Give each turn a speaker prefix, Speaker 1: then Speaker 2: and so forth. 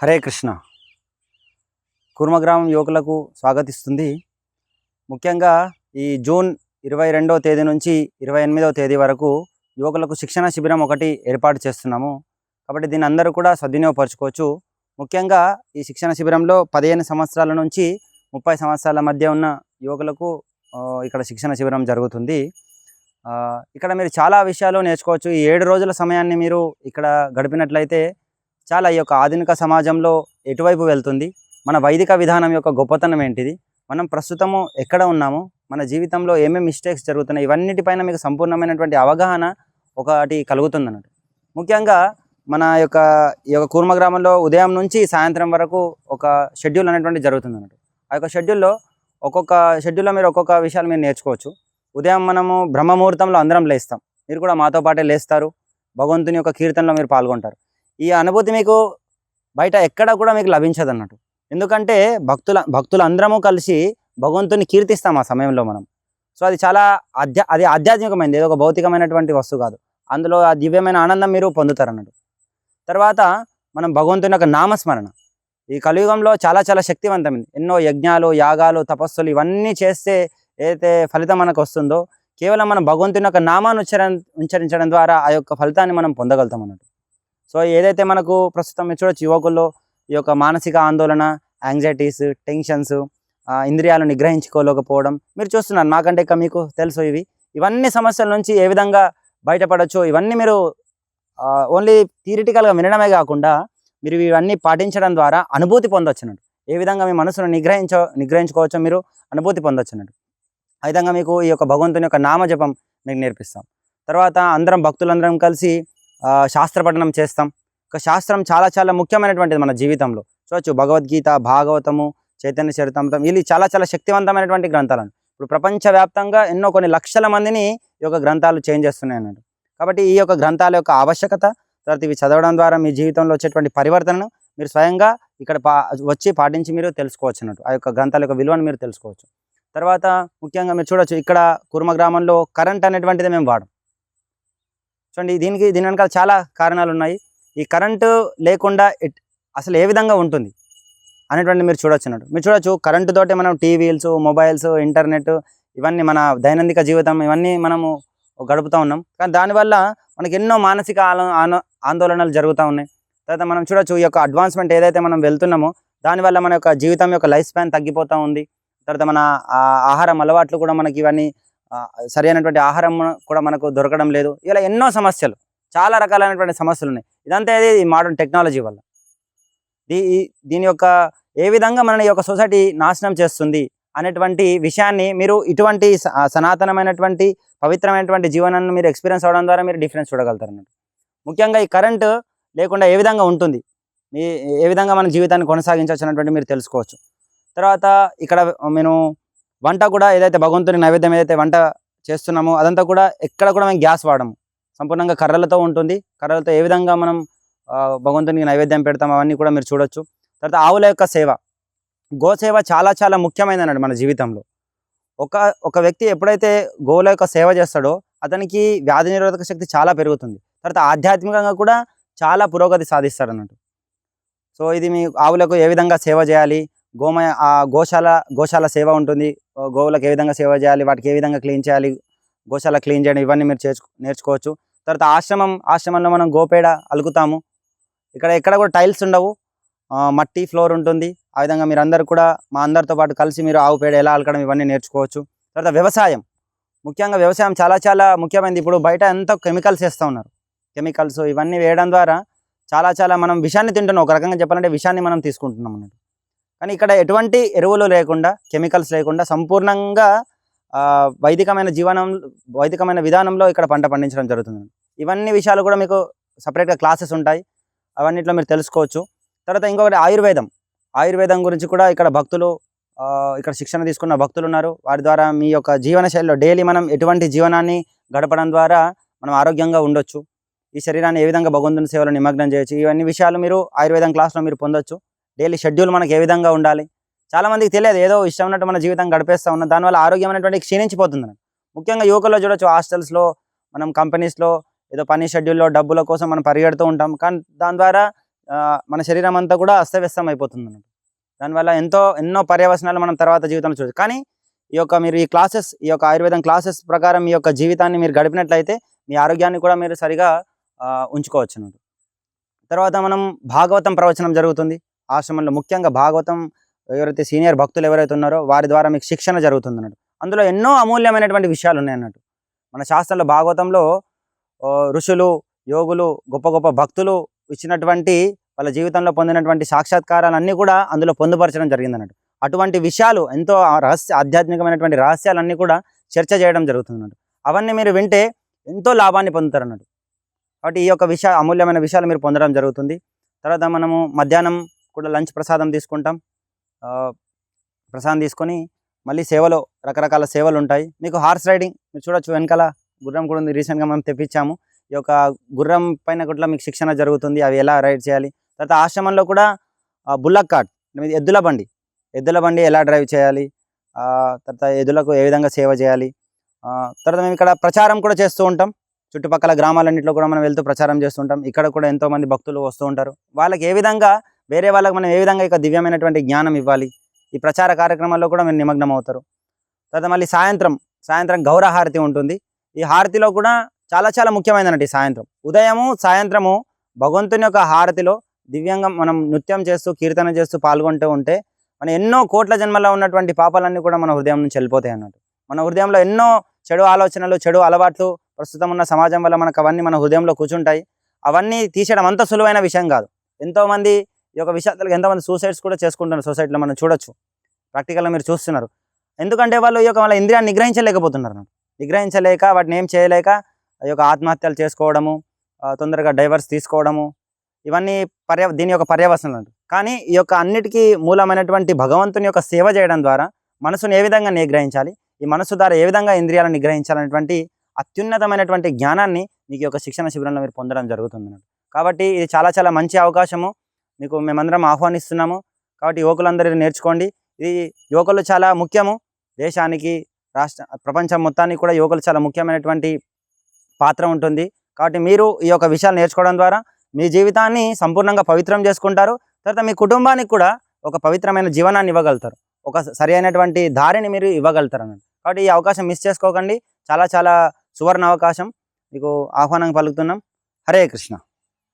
Speaker 1: హరే కృష్ణ. కుర్మగ్రామం యువకులకు స్వాగతిస్తుంది. ముఖ్యంగా ఈ జూన్ ఇరవై రెండవ తేదీ నుంచి ఇరవై ఎనిమిదవ తేదీ వరకు యువకులకు శిక్షణ శిబిరం ఒకటి ఏర్పాటు చేస్తున్నాము. కాబట్టి దీన్ని అందరూ కూడా సద్వినియోగపరచుకోవచ్చు. ముఖ్యంగా ఈ శిక్షణ శిబిరంలో పదిహేను సంవత్సరాల నుంచి ముప్పై సంవత్సరాల మధ్య ఉన్న యువకులకు ఇక్కడ శిక్షణ శిబిరం జరుగుతుంది. ఇక్కడ మీరు చాలా విషయాలు నేర్చుకోవచ్చు. ఈ ఏడు రోజుల సమయాన్ని మీరు ఇక్కడ గడిపినట్లయితే చాలా ఈ యొక్క ఆధునిక సమాజంలో ఎటువైపు వెళ్తుంది? మన వైదిక విధానం యొక్క గొప్పతనం ఏంటిది? మనం ప్రస్తుతము ఎక్కడ ఉన్నాము? మన జీవితంలో ఏమేమి మిస్టేక్స్ జరుగుతున్నాయి? ఇవన్నిటిపైన మీకు సంపూర్ణమైనటువంటి అవగాహన ఒకటి కలుగుతుంది అన్నట్టు ముఖ్యంగా మన యొక్క ఈ యొక్క కూర్మ గ్రామంలో ఉదయం నుంచి సాయంత్రం వరకు ఒక షెడ్యూల్ అనేటువంటి జరుగుతుంది అన్నట్టు ఆ యొక్క షెడ్యూల్లో ఒక్కొక్క షెడ్యూల్లో మీరు ఒక్కొక్క విషయాలు మీరు నేర్చుకోవచ్చు. ఉదయం మనము బ్రహ్మముహూర్తంలో అందరం లేస్తాం. మీరు కూడా మాతో పాటే లేస్తారు. భగవంతుని యొక్క కీర్తనలో మీరు పాల్గొంటారు. ఈ అనుభూతి మీకు బయట ఎక్కడ కూడా మీకు లభించదు అన్నట్టు ఎందుకంటే భక్తుల భక్తులు అందరము కలిసి భగవంతుని కీర్తిస్తాం ఆ సమయంలో మనం. సో అది చాలా అధ్యా అది ఆధ్యాత్మికమైనది ఏదో ఒక భౌతికమైనటువంటి వస్తువు కాదు. అందులో ఆ దివ్యమైన ఆనందం మీరు పొందుతారు అన్నట్టు తర్వాత మనం భగవంతుని యొక్క నామస్మరణ. ఈ కలియుగంలో చాలా చాలా శక్తివంతమైంది. ఎన్నో యజ్ఞాలు యాగాలు తపస్సులు ఇవన్నీ చేస్తే ఏదైతే ఫలితం మనకు వస్తుందో కేవలం మనం భగవంతుని యొక్క నామాన్ని ఉచ్చర ఉచ్చరించడం ద్వారా ఆ యొక్క ఫలితాన్ని మనం పొందగలుగుతాం అన్నట్టు సో ఏదైతే మనకు ప్రస్తుతం మీరు చూడొచ్చు యువకుల్లో ఈ యొక్క మానసిక ఆందోళన యాంగ్జైటీస్ టెన్షన్స్ ఇంద్రియాలను నిగ్రహించుకోలేకపోవడం మీరు చూస్తున్నారు. నాకంటే ఇక మీకు తెలుసు ఇవి. ఇవన్నీ సమస్యల నుంచి ఏ విధంగా బయటపడవచ్చు ఇవన్నీ మీరు ఓన్లీ థియరిటికల్గా వినడమే కాకుండా మీరు ఇవన్నీ పాటించడం ద్వారా అనుభూతి పొందొచ్చున్నట్టు ఏ విధంగా మీ మనసును నిగ్రహించ నిగ్రహించుకోవచ్చో మీరు అనుభూతి పొందొచ్చు ఆ విధంగా మీకు ఈ యొక్క భగవంతుని యొక్క నామజపం మీకు నేర్పిస్తాం. తర్వాత అందరం భక్తులందరం కలిసి శాస్త్రపఠనం శాస్త్ర పఠనం చేస్తాం. ఒక శాస్త్రం చాలా చాలా ముఖ్యమైనటువంటిది మన జీవితంలో. చూడొచ్చు భగవద్గీత భాగవతము చైతన్య చరితామృతం వీళ్ళు చాలా చాలా శక్తివంతమైనటువంటి గ్రంథాలు ఇప్పుడు ప్రపంచవ్యాప్తంగా ఎన్నో కొన్ని లక్షల మందిని ఈ యొక్క గ్రంథాలు చేంజ్ చేస్తున్నాయి అన్నట్టు కాబట్టి ఈ యొక్క గ్రంథాల యొక్క ఆవశ్యకత తర్వాత ఇవి చదవడం ద్వారా మీ జీవితంలో వచ్చేటువంటి పరివర్తనను మీరు స్వయంగా ఇక్కడ పా వచ్చి పాటించి మీరు తెలుసుకోవచ్చు అన్నట్టు ఆ యొక్క గ్రంథాల యొక్క విలువను మీరు తెలుసుకోవచ్చు. తర్వాత ముఖ్యంగా మీరు చూడొచ్చు ఇక్కడ కుర్మ గ్రామంలో కరెంట్ అనేటువంటిది మేము వాడం. చూడండి దీనికి దీని వెనకాల చాలా కారణాలు ఉన్నాయి ఈ కరెంటు లేకుండా అసలు ఏ విధంగా ఉంటుంది అనేటువంటి మీరు చూడొచ్చు అన్నట్టు. మీరు చూడొచ్చు కరెంటుతోటే మనం టీవీల్స్ మొబైల్స్ ఇంటర్నెట్ ఇవన్నీ మన దైనందిక జీవితం ఇవన్నీ మనము గడుపుతూ ఉన్నాం. కానీ దానివల్ల మనకి ఎన్నో మానసిక ఆలో- ఆందోళనలు జరుగుతూ ఉన్నాయి. తర్వాత మనం చూడొచ్చు ఈ యొక్క అడ్వాన్స్మెంట్ ఏదైతే మనం వెళ్తున్నామో దానివల్ల మన యొక్క జీవితం యొక్క లైఫ్ స్పాన్ తగ్గిపోతూ ఉంది. తర్వాత మన ఆ, ఆహారం అలవాట్లు కూడా మనకి ఇవన్నీ సరి సరైనటువంటి ఆహారం కూడా మనకు దొరకడం లేదు. ఇలా ఎన్నో సమస్యలు చాలా రకాలైనటువంటి సమస్యలు ఉన్నాయి. ఇదంతా ఇది ఈ మోడర్న్ టెక్నాలజీ వల్ల. దీ దీని యొక్క ఏ విధంగా మన యొక్క సొసైటీ నాశనం చేస్తుంది అనేటువంటి విషయాన్ని మీరు ఇటువంటి స- సనాతనమైనటువంటి పవిత్రమైనటువంటి జీవనాన్ని మీరు ఎక్స్పీరియన్స్ అవడం ద్వారా మీరు డిఫరెన్స్ చూడగలుగుతారు అన్నట్టు ముఖ్యంగా ఈ కరెంటు లేకుండా ఏ విధంగా ఉంటుంది? మీ ఏ విధంగా మన జీవితాన్ని కొనసాగించవచ్చు అన్నటువంటి మీరు తెలుసుకోవచ్చు. తర్వాత ఇక్కడ నేను వంట కూడా ఏదైతే భగవంతుని నైవేద్యం ఏదైతే వంట చేస్తున్నామో అదంతా కూడా ఎక్కడ కూడా మేము గ్యాస్ వాడము. సంపూర్ణంగా కర్రలతో ఉంటుంది. కర్రలతో ఏ విధంగా మనం భగవంతునికి నైవేద్యం పెడతాం అవన్నీ కూడా మీరు చూడొచ్చు. తర్వాత ఆవుల యొక్క సేవ. గోసేవ చాలా చాలా ముఖ్యమైనది అన్నట్టు మన జీవితంలో. ఒక ఒక వ్యక్తి ఎప్పుడైతే గోవుల యొక్క సేవ చేస్తాడో అతనికి వ్యాధి నిరోధక శక్తి చాలా పెరుగుతుంది. తర్వాత ఆధ్యాత్మికంగా కూడా చాలా పురోగతి సాధిస్తాడు అన్నట్టు సో ఇది మీ ఆవులకు ఏ విధంగా సేవ చేయాలి? గోమయ ఆ గోశాల గోశాల సేవ ఉంటుంది. గోవులకు ఏ విధంగా సేవ చేయాలి వాటికి ఏ విధంగా క్లీన్ చేయాలి గోశాల క్లీన్ చేయడం ఇవన్నీ మీరు చేర్చు నేర్చుకోవచ్చు. తర్వాత ఆశ్రమం ఆశ్రమంలో మనం గోపేడ అలుకుతాము ఇక్కడ ఎక్కడ కూడా టైల్స్ ఉండవు. మట్టి ఫ్లోర్ ఉంటుంది. ఆ విధంగా మీరు అందరు కూడా మా అందరితో పాటు కలిసి మీరు ఆవు పేడ ఎలా అలకడం ఇవన్నీ నేర్చుకోవచ్చు. తర్వాత వ్యవసాయం. ముఖ్యంగా వ్యవసాయం చాలా చాలా ముఖ్యమైనది. ఇప్పుడు బయట ఎంత కెమికల్స్ వేస్తూ ఉన్నారు. కెమికల్స్ ఇవన్నీ వేయడం ద్వారా చాలా చాలా మనం విషాన్ని తింటున్నాం. ఒక రకంగా చెప్పాలంటే విషాన్ని మనం తీసుకుంటున్నాం అన్నట్టు. కానీ ఇక్కడ ఎటువంటి ఎరువులు లేకుండా కెమికల్స్ లేకుండా సంపూర్ణంగా వైదికమైన జీవనం వైదికమైన విధానంలో ఇక్కడ పంట పండించడం జరుగుతుంది. ఇవన్నీ విషయాలు కూడా మీకు సపరేట్గా క్లాసెస్ ఉంటాయి. అవన్నిట్లో మీరు తెలుసుకోవచ్చు. తర్వాత ఇంకొకటి ఆయుర్వేదం. ఆయుర్వేదం గురించి కూడా ఇక్కడ భక్తులు ఇక్కడ శిక్షణ తీసుకున్న భక్తులు ఉన్నారు. వారి ద్వారా మీ యొక్క జీవన శైలిలో డైలీ మనం ఎటువంటి జీవనాన్ని గడపడం ద్వారా మనం ఆరోగ్యంగా ఉండొచ్చు. ఈ శరీరాన్ని ఏ విధంగా భగవంతుని సేవలో నిమగ్నం చేయొచ్చు. ఇవన్నీ విషయాలు మీరు ఆయుర్వేదం క్లాస్లో మీరు పొందొచ్చు. డైలీ షెడ్యూల్ మనకి ఏ విధంగా ఉండాలి? చాలా మందికి తెలియదు. ఏదో ఇష్టం ఉన్నట్టు మన జీవితం గడిపేస్తూ ఉన్నాం దానివల్ల ఆరోగ్యం అనేటువంటి క్షీణించిపోతుంది ముఖ్యంగా యువకుల్లో చూడొచ్చు హాస్టల్స్లో మనం కంపెనీస్లో ఏదో పని షెడ్యూల్లో డబ్బుల కోసం మనం పరిగెడుతూ ఉంటాం. కానీ దాని ద్వారా మన శరీరం అంతా కూడా అస్తవ్యస్తం అయిపోతుంది అన్నట్టు దానివల్ల ఎంతో ఎన్నో పర్యవసనాలు మనం తర్వాత జీవితంలో చూడచ్చు. కానీ ఈ యొక్క మీరు ఈ క్లాసెస్ ఈ యొక్క ఆయుర్వేదం క్లాసెస్ ప్రకారం మీ యొక్క జీవితాన్ని మీరు గడిపినట్లయితే మీ ఆరోగ్యాన్ని కూడా మీరు సరిగా ఉంచుకోవచ్చు అన్నట్టు తర్వాత మనం భాగవతం ప్రవచనం జరుగుతుంది. ఆశ్రమంలో ముఖ్యంగా భాగవతం ఎవరైతే సీనియర్ భక్తులు ఎవరైతే ఉన్నారో వారి ద్వారా మీకు శిక్షణ జరుగుతుంది అన్నట్టు అందులో ఎన్నో అమూల్యమైనటువంటి విషయాలు ఉన్నాయి అన్నట్టు మన శాస్త్రంలో భాగవతంలో ఋషులు యోగులు గొప్ప గొప్ప భక్తులు ఇచ్చినటువంటి వాళ్ళ జీవితంలో పొందినటువంటి సాక్షాత్కారాలన్నీ కూడా అందులో పొందుపరచడం జరిగింది అన్నట్టు అటువంటి విషయాలు ఎంతో ఆ రహస్య ఆధ్యాత్మికమైనటువంటి రహస్యాలన్నీ కూడా చర్చ చేయడం జరుగుతుంది అన్నట్టు అవన్నీ మీరు వింటే ఎంతో లాభాన్ని పొందుతారు అన్నట్టు కాబట్టి ఈ యొక్క విషయ అమూల్యమైన విషయాలు మీరు పొందడం జరుగుతుంది. తర్వాత మనము మధ్యాహ్నం కూడా లంచ్ ప్రసాదం తీసుకుంటాం. ప్రసాదం తీసుకొని మళ్ళీ సేవలో రకరకాల సేవలు ఉంటాయి. మీకు హార్స్ రైడింగ్ మీరు చూడొచ్చు వెనకాల గుర్రం కూడా ఉంది. రీసెంట్గా మనం తెప్పించాము. ఈ యొక్క గుర్రం పైన కూడా మీకు శిక్షణ జరుగుతుంది. అవి ఎలా రైడ్ చేయాలి? తర్వాత ఆశ్రమంలో కూడా బుల్లక్ కార్ట్ ఎద్దుల బండి. ఎద్దుల బండి ఎలా డ్రైవ్ చేయాలి? తర్వాత ఎద్దులకు ఏ విధంగా సేవ చేయాలి? తర్వాత మేము ఇక్కడ ప్రచారం కూడా చేస్తూ ఉంటాం. చుట్టుపక్కల గ్రామాలన్నింటిలో కూడా మనం వెళ్తూ ప్రచారం చేస్తుంటాం ఇక్కడ కూడా ఎంతోమంది భక్తులు వస్తూ ఉంటారు. వాళ్ళకి ఏ విధంగా వేరే వాళ్ళకి మనం ఏ విధంగా ఇక దివ్యమైనటువంటి జ్ఞానం ఇవ్వాలి? ఈ ప్రచార కార్యక్రమాల్లో కూడా మీరు నిమగ్నం అవుతారు. తర్వాత మళ్ళీ సాయంత్రం సాయంత్రం గౌర హారతి ఉంటుంది. ఈ హారతిలో కూడా చాలా చాలా ముఖ్యమైనటువంటి సాయంత్రం. ఉదయము సాయంత్రము భగవంతుని యొక్క హారతిలో దివ్యంగా మనం నృత్యం చేస్తూ కీర్తన చేస్తూ పాల్గొంటూ ఉంటే మన ఎన్నో కోట్ల జన్మలో ఉన్నటువంటి పాపాలన్నీ కూడా మన హృదయం నుంచి వెళ్ళిపోతాయి అన్నట్టు. మన హృదయంలో ఎన్నో చెడు ఆలోచనలు చెడు అలవాట్లు ప్రస్తుతం ఉన్న సమాజం వల్ల మనకు అవన్నీ మన హృదయంలో కూర్చుంటాయి. అవన్నీ తీసేయడం అంత సులువైన విషయం కాదు. ఎంతోమంది ఈ యొక్క విషయాలకు ఎంతమంది సూసైడ్స్ కూడా చేసుకుంటున్నారు సొసైటీలో మనం చూడొచ్చు. ప్రాక్టికల్గా మీరు చూస్తున్నారు. ఎందుకంటే వాళ్ళు ఈ యొక్క వాళ్ళ ఇంద్రియాన్ని నిగ్రహించలేకపోతున్నారు నిగ్రహించలేక వాటిని ఏం చేయలేక ఈ యొక్క ఆత్మహత్యలు చేసుకోవడము తొందరగా డైవర్స్ తీసుకోవడము ఇవన్నీ పర్య దీని యొక్క పర్యవసనాలు కానీ ఈ యొక్క అన్నిటికీ మూలమైనటువంటి భగవంతుని యొక్క సేవ చేయడం ద్వారా మనసును ఏ విధంగా నిగ్రహించాలి ఈ మనసు ద్వారా ఏ విధంగా ఇంద్రియాలను నిగ్రహించాలనేటువంటి అత్యున్నతమైనటువంటి జ్ఞానాన్ని మీకు యొక్క శిక్షణ శిబిరంలో మీరు పొందడం జరుగుతుంది కాబట్టి ఇది చాలా చాలా మంచి అవకాశము. మీకు మేమందరం ఆహ్వానిస్తున్నాము. కాబట్టి యువకులందరూ నేర్చుకోండి. ఇది యువకులు చాలా ముఖ్యము. దేశానికి రాష్ట్ర ప్రపంచం మొత్తానికి కూడా యువకులు చాలా ముఖ్యమైనటువంటి పాత్ర ఉంటుంది. కాబట్టి మీరు ఈ యొక్క విషయాలు నేర్చుకోవడం ద్వారా మీ జీవితాన్ని సంపూర్ణంగా పవిత్రం చేసుకుంటారు. తర్వాత మీ కుటుంబానికి కూడా ఒక పవిత్రమైన జీవనాన్ని ఇవ్వగలుగుతారు. ఒక సరి అయినటువంటి దారిని మీరు ఇవ్వగలుగుతారు అన్నట్టు. కాబట్టి ఈ అవకాశం మిస్ చేసుకోకండి. చాలా చాలా సువర్ణ అవకాశం. మీకు ఆహ్వానం పలుకుతున్నాం. హరే కృష్ణ.